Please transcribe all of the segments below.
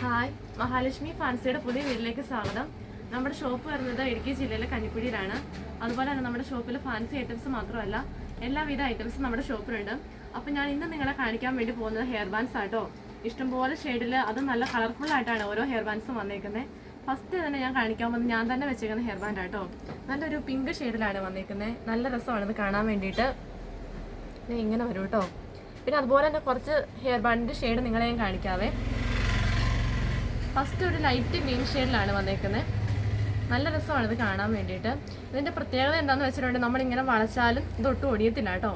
Hi Mahalakshmi ഫാൻസിയുടെ പുതിയ വീട്ടിലേക്ക് സ്വാഗതം. നമ്മുടെ ഷോപ്പ് വരുന്നത് ഇടുക്കി ജില്ലയിലെ കഞ്ഞിക്കുഴിയിലാണ് അതുപോലെ തന്നെ നമ്മുടെ ഷോപ്പിൽ ഫാൻസി ഐറ്റംസ് മാത്രമല്ല എല്ലാവിധ ഐറ്റംസും നമ്മുടെ ഷോപ്പിലുണ്ട്. അപ്പം ഞാൻ ഇന്ന് നിങ്ങളെ കാണിക്കാൻ വേണ്ടി പോകുന്നത് ഹെയർ ബാൻഡ്സ് ആട്ടോ ഇഷ്ടംപോലെ ഷെയ്ഡിൽ അത് നല്ല കളർഫുൾ ആയിട്ടാണ് ഓരോ ഹെയർ ബാൻഡ്സും വന്നേക്കുന്നത് ഫസ്റ്റ് തന്നെ ഞാൻ കാണിക്കാൻ പോകുന്നത് ഞാൻ തന്നെ വെച്ചേക്കുന്ന ഹെയർ ബാൻഡ് ആട്ടോ നല്ലൊരു പിങ്ക് ഷെയ്ഡിലാണ് വന്നേക്കുന്നത് നല്ല രസമാണ് ഇത് കാണാൻ വേണ്ടിയിട്ട്. ഇങ്ങനെ വരും കേട്ടോ പിന്നെ അതുപോലെ തന്നെ കുറച്ച് ഹെയർ ബാൻഡിന്റെ ഷെയ്ഡ് നിങ്ങളെ ഞാൻ കാണിക്കാവേ. ഫസ്റ്റ് ഒരു ലൈറ്റ് ഗ്രീൻ ഷെയ്ഡിലാണ് വന്നേക്കുന്നത് നല്ല രസമാണ് ഇത് കാണാൻ വേണ്ടിയിട്ട്. ഇതിന്റെ പ്രത്യേകത എന്താണെന്ന് വെച്ചിട്ടുണ്ടെങ്കിൽ നമ്മളിങ്ങനെ വളച്ചാലും ഇത് ഒട്ടും ഒടിയത്തില്ല കേട്ടോ.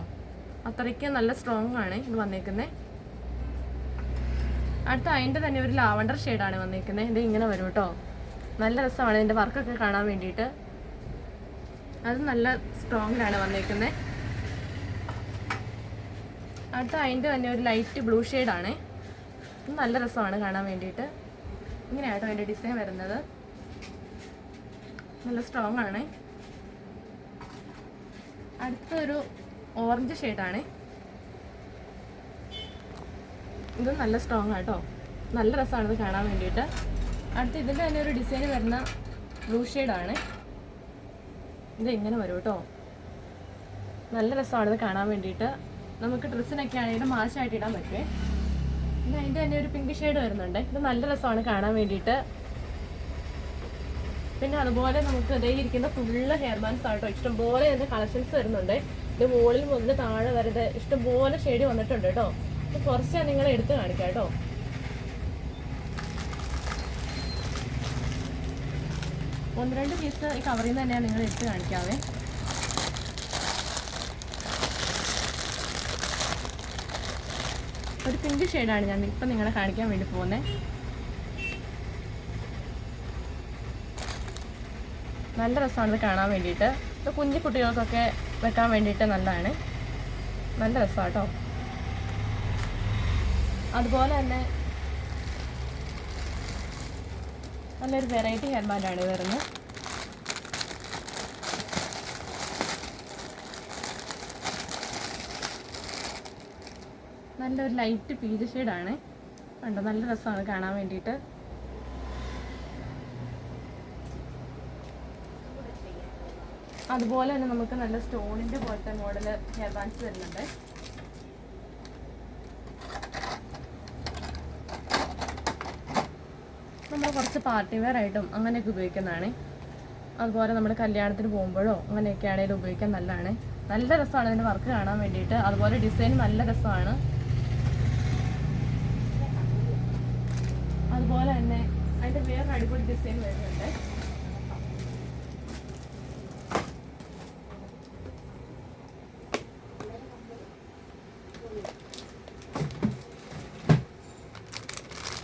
അത്രയ്ക്ക് നല്ല സ്ട്രോങ് ആണ് ഇത് വന്നേക്കുന്നത് അടുത്ത അതിന്റെ തന്നെ ഒരു ലാവണ്ടർ ഷെയ്ഡാണ് വന്നേക്കുന്നത് ഇത് ഇങ്ങനെ വരും കേട്ടോ. നല്ല രസമാണ് ഇതിന്റെ വർക്കൊക്കെ കാണാൻ വേണ്ടിയിട്ട്. അത് നല്ല സ്ട്രോങ്ങിലാണ് വന്നേക്കുന്നത് അടുത്ത അതിന്റെ തന്നെ ഒരു ലൈറ്റ് ബ്ലൂ ഷെയ്ഡാണ് നല്ല രസമാണ് കാണാൻ വേണ്ടിയിട്ട്. ഇങ്ങനെയാട്ടോ അതിന്റെ ഡിസൈൻ വരുന്നത്. നല്ല സ്ട്രോങ് ആണ്. അടുത്തൊരു ഓറഞ്ച് ഷെയ്ഡാണ് ഇത് നല്ല സ്ട്രോങ് ആട്ടോ. നല്ല രസമാണ് ഇത് കാണാൻ വേണ്ടിയിട്ട്. അടുത്ത് ഇതിന്റെ തന്നെ ഒരു ഡിസൈൻ വരുന്ന ബ്ലൂ ഷെയ്ഡാണ് ഇത് ഇങ്ങനെ വരും കേട്ടോ നല്ല രസമാണ് ഇത് കാണാൻ വേണ്ടിയിട്ട്. നമുക്ക് ഡ്രസ്സിനൊക്കെ ആണെങ്കിലും മാശമായിട്ട് ഇടാൻ പറ്റുമേ പിന്നെ അതിന്റെ തന്നെ ഒരു പിങ്ക് ഷെയ്ഡ് വരുന്നുണ്ട്. ഇത് നല്ല രസമാണ് കാണാൻ വേണ്ടിയിട്ട്. പിന്നെ അതുപോലെ നമുക്ക് ഇതേ ഇരിക്കുന്ന ഫുള്ള് ഹെയർ ബാൻഡ്സ് ആട്ടോ. ഇഷ്ടംപോലെ അതിന്റെ കളക്ഷൻസ് വരുന്നുണ്ട്. ഇത് മുകളിൽ മുതൽ താഴെ വരെ ഇഷ്ടംപോലെ ഷെയ്ഡ് വന്നിട്ടുണ്ട് കേട്ടോ. അപ്പോൾ കുറച്ച് ഞാൻ നിങ്ങളെ എടുത്ത് കാണിക്കാം കേട്ടോ. ഒന്ന് രണ്ട് പീസ് ഈ കവറിൽ നിന്ന് തന്നെയാണ് നിങ്ങൾ എടുത്ത് കാണിക്കാവേ. ഒരു പിങ്ക് ഷെയ്ഡാണ് ഞാൻ ഇപ്പം നിങ്ങളെ കാണിക്കാൻ വേണ്ടി പോകുന്നത് നല്ല രസമാണ് ഇത് കാണാൻ വേണ്ടിയിട്ട്. ഇത് കുഞ്ഞു കുട്ടികൾക്കൊക്കെ വെക്കാൻ വേണ്ടിയിട്ട് നല്ലതാണ്. നല്ല രസമാണ് കേട്ടോ അതുപോലെ തന്നെ നല്ലൊരു വെറൈറ്റി ഹെയർ ബാൻഡാണ് ഇത് വരുന്നത്. നല്ലൊരു ലൈറ്റ് പീജ് ഷെയ്ഡാണ് കണ്ടോ നല്ല രസമാണ് കാണാൻ വേണ്ടിയിട്ട്. അതുപോലെ തന്നെ നമുക്ക് നല്ല സ്റ്റോണിന്റെ പോലത്തെ മോഡൽ ഹെയർ ബാൻഡ്സ് വരുന്നുണ്ട്. നമ്മൾ കുറച്ച് പാർട്ടി വെയർ ആയിട്ടും അങ്ങനെയൊക്കെ ഉപയോഗിക്കുന്നതാണ്. അതുപോലെ നമ്മൾ കല്യാണത്തിന് പോകുമ്പോഴോ അങ്ങനെയൊക്കെ ആണെങ്കിലും ഉപയോഗിക്കാൻ നല്ലതാണ്. നല്ല രസമാണ് അതിന്റെ വർക്ക് കാണാൻ വേണ്ടിയിട്ട്. അതുപോലെ ഡിസൈൻ നല്ല രസമാണ്. അതുപോലെ തന്നെ അതിന്റെ വേറെ അടിപൊളി ഡിസൈൻ വരുന്നുണ്ട്.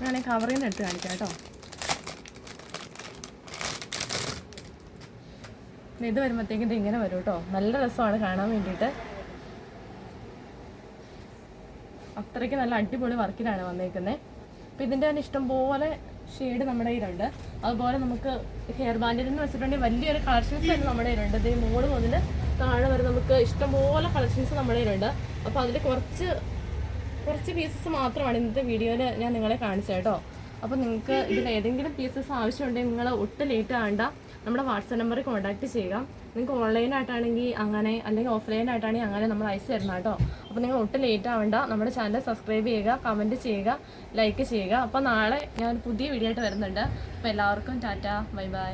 ഞാൻ കവറിൽ നിന്ന് എടുത്ത് കാണിക്കാം കേട്ടോ. ഇത് വരുമ്പോഴത്തേക്കും ഇത് ഇങ്ങനെ വരും കേട്ടോ. നല്ല രസമാണ് കാണാൻ വേണ്ടിയിട്ട്. അത്രയ്ക്ക് നല്ല അടിപൊളി വർക്കിലാണ് വന്നേക്കുന്നത് അപ്പം ഇതിന്റെ തന്നെ ഇഷ്ടംപോലെ ഷെയ്ഡ് നമ്മുടെ കയ്യിലുണ്ട്. അതുപോലെ നമുക്ക് ഹെയർ ബാൻഡിൽ എന്ന് വെച്ചിട്ടുണ്ടെങ്കിൽ വലിയൊരു കളക്ഷൻസ് തന്നെ നമ്മുടെ കയ്യിലുണ്ട്. ഇത് മോൾ മുതൽ താഴെ വരെ നമുക്ക് ഇഷ്ടംപോലെ കളക്ഷൻസ് നമ്മുടെ കയ്യിലുണ്ട്. അപ്പോൾ അതിൽ കുറച്ച് കുറച്ച് പീസസ് മാത്രമാണ് ഇന്നത്തെ വീഡിയോയിൽ ഞാൻ നിങ്ങളെ കാണിച്ചത് കേട്ടോ. അപ്പോൾ നിങ്ങൾക്ക് ഇതിൽ ഏതെങ്കിലും പീസസ് ആവശ്യമുണ്ടെങ്കിൽ നിങ്ങൾ ഒട്ടും ലേറ്റ് ആകണ്ട നമ്മുടെ വാട്സപ്പ് നമ്പറിൽ കോൺടാക്ട് ചെയ്യുക. നിങ്ങൾക്ക് ഓൺലൈനായിട്ടാണെങ്കിൽ അങ്ങനെ അല്ലെങ്കിൽ ഓഫ്ലൈൻ ആയിട്ടാണെങ്കിൽ അങ്ങനെ നമ്മൾ അയച്ചു തരണം കേട്ടോ. അപ്പോൾ നിങ്ങൾ ഒട്ടും ലേറ്റ് ആവേണ്ട. നമ്മുടെ ചാനൽ സബ്സ്ക്രൈബ് ചെയ്യുക കമന്റ് ചെയ്യുക ലൈക്ക് ചെയ്യുക. അപ്പോൾ നാളെ ഞാൻ പുതിയ വീഡിയോ ആയിട്ട് വരുന്നുണ്ട്. അപ്പോൾ എല്ലാവർക്കും ടാറ്റ. Bye bye.